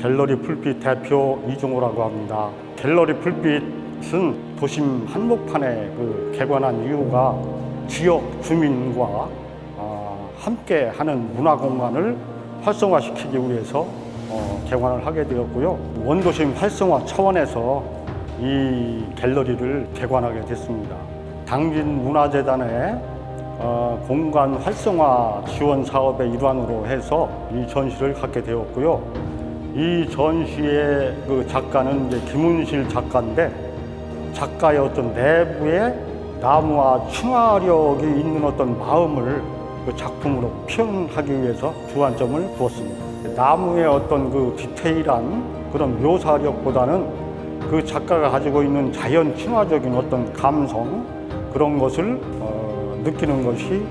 갤러리 풀빛 대표 이종호라고 합니다. 갤러리 풀빛은 도심 한복판에 그 개관한 이유가 지역 주민과 아, 함께 하는 문화 공간을 활성화시키기 위해서 어, 개관을 하게 되었고요. 원도심 활성화 차원에서 이 갤러리를 개관하게 됐습니다. 당진 문화재단의 어, 공간 활성화 지원 사업의 일환으로 해서 이 전시를 갖게 되었고요. 이 전시의 그 작가는 이제 김은실 작가인데 작가의 어떤 내부의 나무와 친화력이 있는 어떤 마음을 그 작품으로 표현하기 위해서 주안점을 두었습니다. 나무의 어떤 그 디테일한 그런 묘사력보다는 그 작가가 가지고 있는 자연 친화적인 어떤 감성 그런 것을 어, 느끼는 것이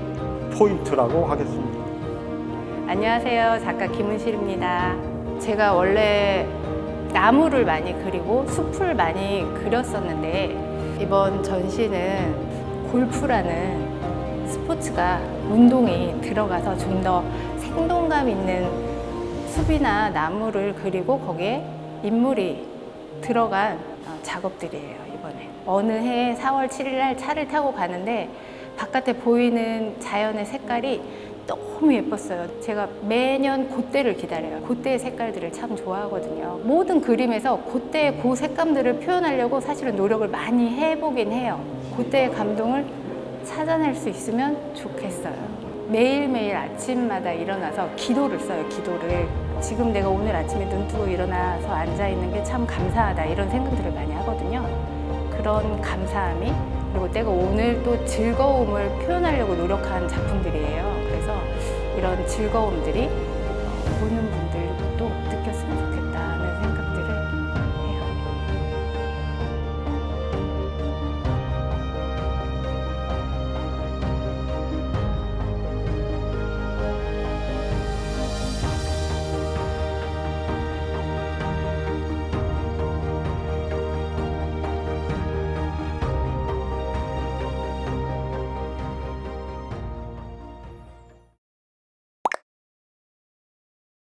포인트라고 하겠습니다. 안녕하세요. 작가 김은실입니다. 제가 원래 나무를 많이 그리고 숲을 많이 그렸었는데 이번 전시는 골프라는 스포츠가 운동이 들어가서 좀 더 생동감 있는 숲이나 나무를 그리고 거기에 인물이 들어간 어, 작업들이에요, 이번에. 어느 해 4월 7일 날 차를 타고 가는데 바깥에 보이는 자연의 색깔이 너무 예뻤어요. 제가 매년 그때를 기다려요. 그때의 색깔들을 참 좋아하거든요. 모든 그림에서 그때의 그 색감들을 표현하려고 사실은 노력을 많이 해보긴 해요. 그때의 감동을 찾아낼 수 있으면 좋겠어요. 매일매일 아침마다 일어나서 기도를 써요, 기도를. 지금 내가 오늘 아침에 눈 뜨고 일어나서 앉아있는 게 참 감사하다, 이런 생각들을 많이 하거든요. 그런 감사함이 그리고 내가 오늘 또 즐거움을 표현하려고 노력한 작품들이에요. 그래서 이런 즐거움들이